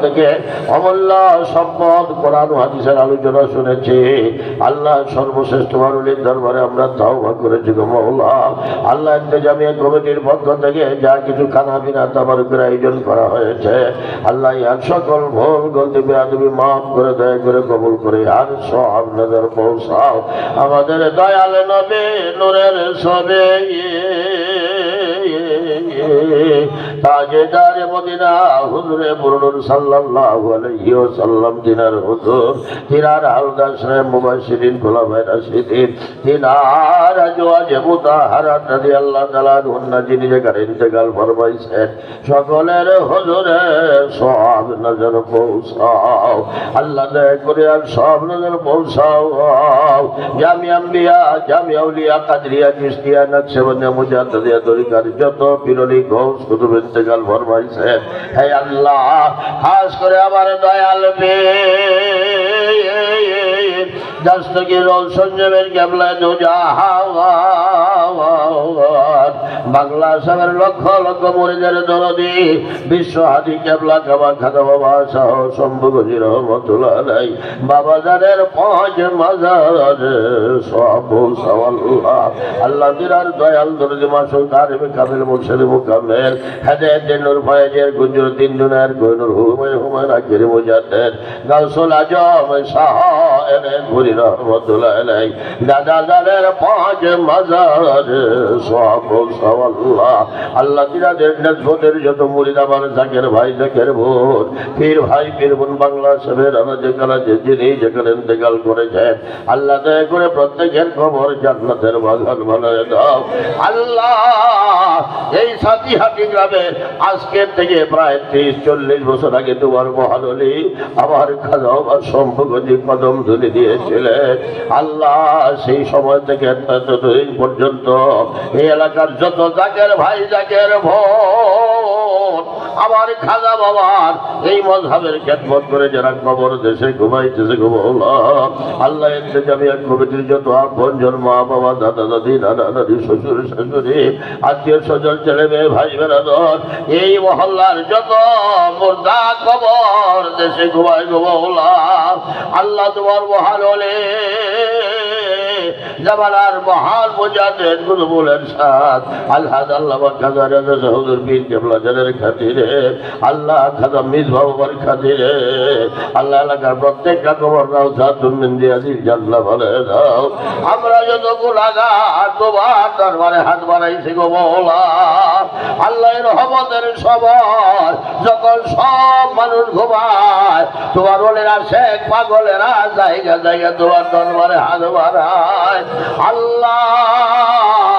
থেকে সম্পদ আলোচনা শুনেছি। আল্লাহ সর্বশ্রেষ্ঠ আমরা করেছি আল্লাহ থেকে যা কিছু আয়োজন করা হয়েছে, আল্লাহ সকল ভুল, গলতি মাফ করে, দয়া করে কবুল করে, আর সব নজর পৌঁছাও। আমাদের দয়াল নবে, নূরের সবে তাজেদার মদিনা হুজুরে মুরুর সাল্লাল্লাহু আলাইহি ওয়াসাল্লাম দিনার হুজুর, তিনার হালদার সাহেব মুবাশশিরিন খোলাফায়ে রাশিদিন, তিনার আজওয়াজ মুতাহারাত রাদিয়াল্লাহু তাআলা আনহুন্না, যিনি যেখানে ইন্তেকাল ফরমাইছেন, সকলের হুজুরে সব নজর পৌঁছাও। আল্লাহ দয়া করে আর সব নজর পৌঁছাও। জামি আম্বিয়া, জামি আউলিয়া, কাদরিয়া, চিশতিয়া নকশবন্দিয়া মুজাদ্দিয়া তরিকার যত পিরলি ঘোষ কুতুব ইন্তেকাল ফরমাইছেন হে আল্লাহ খাস করে আমার দয়াল দস্তগীর সঞ্জমের কেবলা দুজাহাওয়ার বাংলা সাগর লক্ষ লক্ষ মরিদের দরদি বিশ্ব হাদি কেবলা কাবা খাদা বাবা শম্ভু গজির বাবা পাঁচ মাজার সব সওয়াল্লাহ। আল্লাহ দিরার দয়াল দরদি মাসুল কারিম কামিল মুর্শিদ মুকাম্মেল। হেদায়েত নূর, ফয়েজের দুনের গনুর হুমায় হুমায় মুজাদ্দেদ। গাউসুল আজম শাহ এনে ঘুরি রহমতুল্লাহ দাদা জানের পাঁচ মাজার সব সওয়াল্লাহ। আল্লাহ নজবতের যত জাকের ভাই, জাকের বোন, পীর ভাই, পীর বোন, বাংলা সবের আনাজে কালাজে যিনি যেখানে ইন্তেকাল আল্লাহ দয়া করে প্রত্যেকের খবর জান্নাতের বাগান বানায় দাও। আল্লাহ, এই গ্রামে আজকের থেকে প্রায় ত্রিশ, চল্লিশ বছর আগে তোমার মহানলী আমার খাজা আমার সম্পর্কে কদম ধরে দিয়েছিলেন। আল্লাহ, সেই সময় থেকে পর্যন্ত এই এলাকার যত জাকের ভাই, জাকের ভোট আমার খাজা বাবার এই মজহাবের খেদমত করে যারা কবর দেশে ঘুমাইতেছে ঘুমাওলা আল্লাহ ইন্তেজামিয়া কমিটির যত আপনজন মা বাবা, দাদা দাদি, নানা দাদি শ্বশুর শাশুড়ি, আত্মীয় স্বজন, ছেলে মেয়ে, ভাই বেড়াদর এই মহল্লার যত মুর্দা কবর দেশে ঘুমায় ঘুমাওলা আল্লাহ তোমার মহান জামালার মহান মুজাহিদ গুরু বলেন, সাদ আল্লাহ আল্লাহ খাজা, রাজা সহদুর বীর কেবলা জানের খাতিরে, আল্লাহ খাজা মিস বাবার খাতিরে, আল্লাহ এলাকার প্রত্যেকটা খবর নাও, সাদ, তুমি দিল জাল্লা বলে দাও। আমরা যত গোলাগা তোমার দরবারে হাত বাড়াইছি গো আল্লাহর রহমতের সবার, যখন সব মানুষ ঘুমায়, তোমার ওলেরা শেখ পাগলেরা জায়গা জায়গা তোমার দরবারে হাত বাড়ায়। আল্লাহ!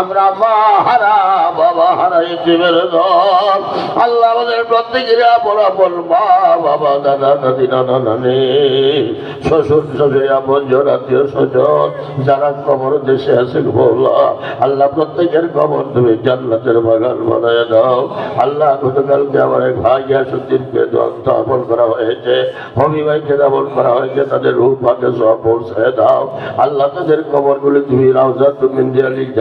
আমরা মা হারা বাবা হারাই জীবের দল। আল্লাহ আমাদের প্রত্যেকের আপন মা, বাবা, দাদা, দাদি, নানা, নানি, শ্বশুর শ্বশুর, আপন জন, আত্মীয় স্বজন, যারা কবর দেশে আছে বলা আল্লাহ প্রত্যেকের কবর তুমি জান্নাতের বাগান বানায় দাও। আল্লাহ গতকালকে আমার এক ভাই গিয়াসুদ্দিনকে স্থাপন করা হয়েছে, হবি ভাইকে দাপন করা হয়েছে, তাদের রূপ ভাগে সব পৌঁছায় দাও। আল্লাহ তাদের কবরগুলি তুমি রাউজা তুমি দিয়ালি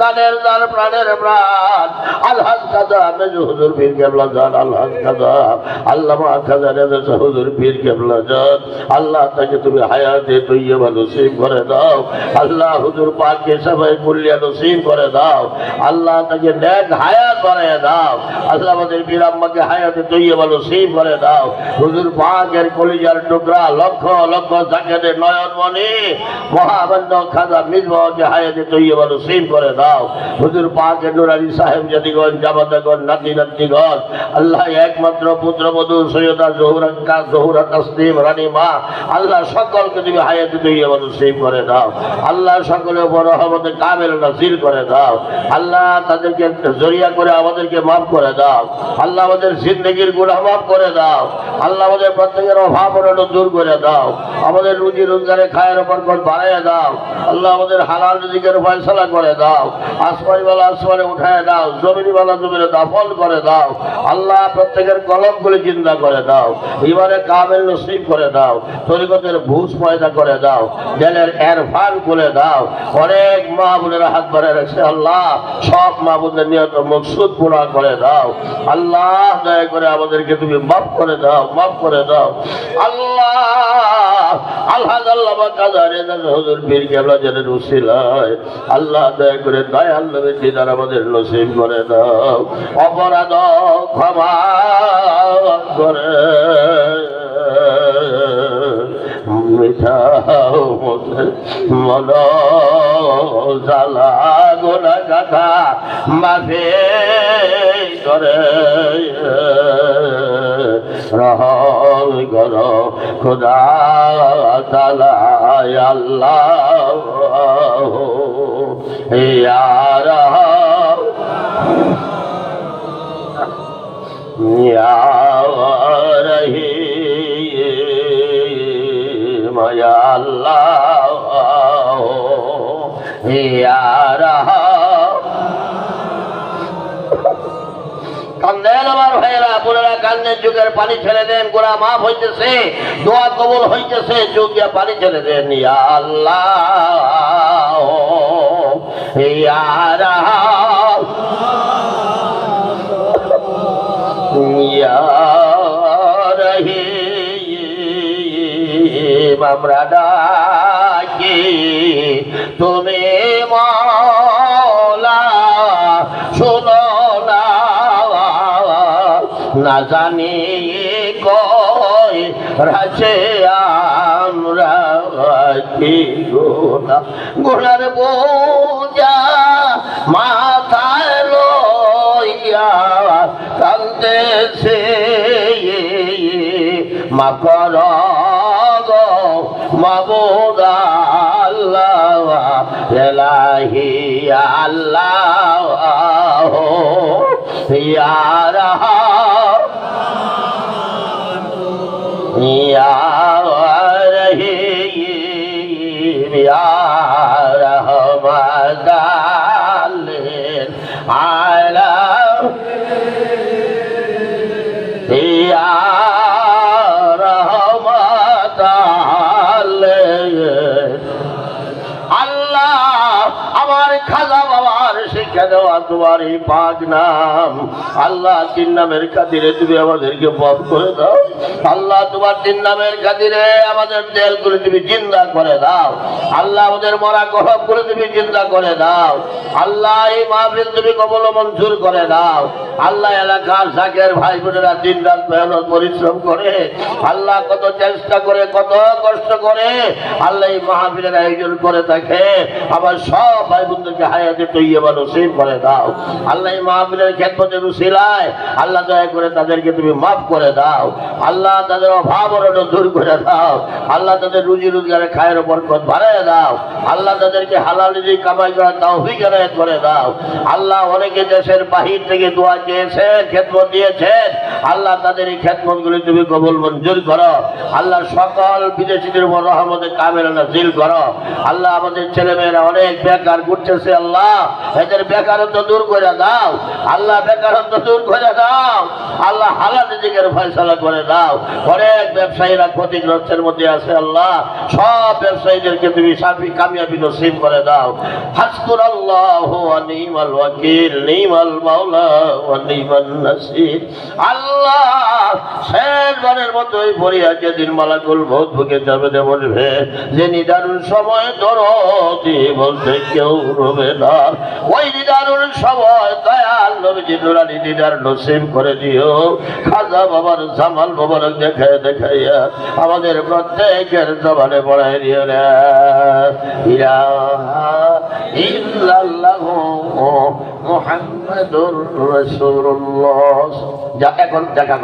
জানের জান প্রাণের প্রাণ। হুজুর পীর কেবলা জান হুজুর পীর কেবলা জান। আল্লাহ তাকে তুমি হায়াতে তৈয়ে নসিব করে দাও। আল্লাহ হুজুর পাককে সবাই কুল্লিয়া নসিব করে দাও। আল্লাহ তাকে নেক হায়াত বানিয়ে দাও। আল্লাহ আমাদের বীর আম্মাকে হায়াতে তৈয়ে নসিব করে দাও। হুজুর পাকের কলিজার টুকরা লক্ষ লক্ষ জাকেদের নয়নমণি মহাবন্ধ খাজা মিজবাকে হায়াতে তৈয়ে নসিব করে দাও। হুজুর পাকের নুরারি সাহেব জাতিগণ, জামাতাগণ নাতি নাতিগণ আল্লাহ একমাত্র পুত্রবধূ সৈয়দা জহুরা জহুরা তসলিম, রানী মা, আল্লাহ সকলকে তুমি হায়াতে তৈয়ে নসিব করে দাও। আল্লাহ সকলের বড় রহমতে কামেল নাসির করে দাও। আল্লাহ তাদেরকে জরিয়া করে আমাদেরকে মাফ করে দাও। আল্লাহ আমাদের জিন্দগির গুণা মাফ করে দাও। আল্লাহ আমাদের প্রত্যেকের অভাব অনটন দূর করে দাও। আমাদের রুজি রোজগারে খায়ের ওপর বাড়াইয়া দাও। আল্লাহ আমাদের হালাল রিজিকের ফয়সলা করে দাও আসমানিওয়ালা আসমানে উঠায় দাও জমিনিওয়ালা জমিনে দাফল করে দাও আল্লাহ প্রত্যেকের কলমগুলি চিন্তা করে দাও এবারে কামেল নসিব করে দাও তরিকতের ভুজ পয়দা করে দাও জেলের এরফান করে দাও অনেক মা বোনেরা হাত বাড়ে রাখছে আল্লাহ সব মা বোনদের নিয়ত মকসুদ পুরা করে দাও আল্লাহ দয়া করে আমাদেরকে তুমি মাফ করে দাও মাফ করে দাও আল্লাহ আল্লাহ আল্লাহ কাজারে হুজুর পীর কেবলা জেনের উসিলায় আল্লাহ দয়া করে দয়াল নবীর দিদার আমাদের নসিব করে দাও। অপরাধ ক্ষমা করে। মিঠাও করে। রহম কর খুদা তালা আল্লাহ। ইয়ার या रहीम या अल्लाह या কান্দেন আমার ভাইয়েরা বোনেরা কান্দের যুগের পানি ছেড়ে দেন গোড়া মাফ হইতেছে দোয়া কবুল হইতেছে যুগিয়া পানি ছেড়ে দেন ইয়া আল্লাহ ইয়া ইয়া রহিম আমরা ডাকি তুমি মৌলা শোনো না জানি রাছে আমরা কি গোনা গোনার বোঝা মাথায় লইয়া কান্দেছে মা কর গো মাবুদ আল্লাহ, এলাহি আল্লাহ ইয়ার ইয়ার। রহমদালেন আলা তোমার এই নাম। আল্লাহ তিন নামের খাতিরে তুমি আমাদেরকে করে দাও। আল্লাহ তোমার তিন নামের খাতিরে আমাদের তেল করে তুমি করে দাও। আল্লাহ আমাদের মরা গরম করে তুমি করে দাও। আল্লাহ এই মাহফিল তুমি কবল মঞ্জুর করে দাও। আল্লাহ এলাকার শাকের ভাই বোনেরা দিন রাত মেহনত, পরিশ্রম করে, আল্লাহ কত চেষ্টা করে, কত কষ্ট করে, আল্লাহ এই মাহফিলের আয়োজন করে থাকে। আবার সব ভাই বোনদেরকে হায়াতে তৈরি নসিব করে দাও। আল্লাহ এই মাহফিলের ক্ষেত্রে রুশিলায় আল্লাহ দয়া করে তাদেরকে তুমি মাফ করে দাও। আল্লাহ তাদের অভাব দূর করে দাও। আল্লাহ তাদের রুজি রোজগারে খায়ের বরকত বাড়ায় দাও। আল্লাহ তাদেরকে হালাল রুজি কামাই করার তৌফিক এনায়েত করে দাও। আল্লাহ অনেকে দেশের বাহির থেকে দোয়া চেয়েছেন, খেদমত দিয়েছেন। আল্লাহ তাদের এই খেদমতগুলি তুমি কবুল মঞ্জুর করো। আল্লাহ সকল বিদেশিদের উপর রহমতে কামেল নাজিল করো। আল্লাহ আমাদের ছেলেমেয়েরা অনেক বেকার ঘুরতেছে, আল্লাহ। এদের বেকারত্ব দূর করে দাও। আল্লাহ বেকারত্ব দূর করে দাও। আল্লাহ হালাল দিকের ফয়সালা করে দাও। অনেক ব্যবসায়ীরা ক্ষতিগ্রস্তের মধ্যে আছে আল্লাহ। সব ব্যবসায়ীদেরকে তুমি সাফি, কামিয়াবি নসিব করে দাও। হাসপুর আল্লাহ নিমাল ওয়াকিল, নিমাল মাওলা নিমান নাসির। আল্লাহ মতোই পড়িয়া যেদিন মালাকুল যাবে যে নিদারুণ সময় দরদি বলতে কেউ রবে না। ওই নিদারুণ সময় দয়াল নবীজি নুরানি দিদার নসিব করে দিও। খাজা বাবার জামাল বাবার আমাদের প্রত্যেকের জবানে পড়াই দিও না। মুহাম্মাদুর রাসূলুল্লাহ। যা এখন দেখা